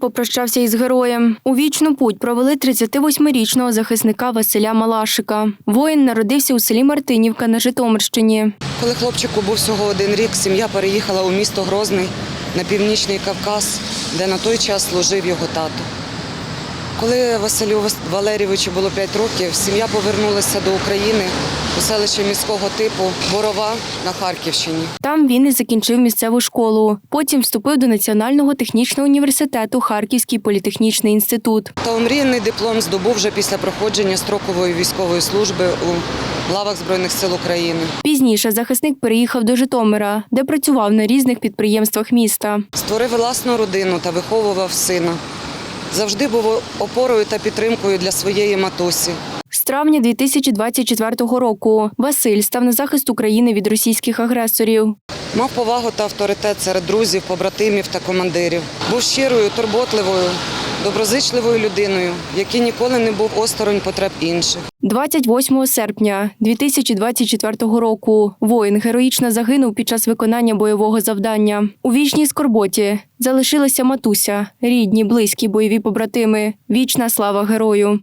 попрощався із героєм. У вічну путь провели 38-річного захисника Василя Малашика. Воїн народився у селі Мартинівка на Житомирщині. Коли хлопчику був всього один рік, сім'я переїхала у місто Грозний на північний Кавказ, де на той час служив його тато. Коли Василю Вас- Валерійовичу було 5 років, сім'я повернулася до України у селище міського типу Борова на Харківщині. Там він і закінчив місцеву школу. Потім вступив до Національного технічного університету Харківський політехнічний інститут. Та омріяний диплом здобув вже після проходження строкової військової служби у лавах Збройних сил України. Пізніше захисник переїхав до Житомира, де працював на різних підприємствах міста. Створив власну родину та виховував сина. Завжди був опорою та підтримкою для своєї матусі. З травня 2024 року Василь став на захист України від російських агресорів. Мав повагу та авторитет серед друзів, побратимів та командирів. Був щирою, турботливою, доброзичливою людиною, який ніколи не був осторонь потреб інших. 28 серпня 2024 року воїн героїчно загинув під час виконання бойового завдання. У вічній скорботі залишилася матуся, рідні, близькі бойові побратими. Вічна слава герою.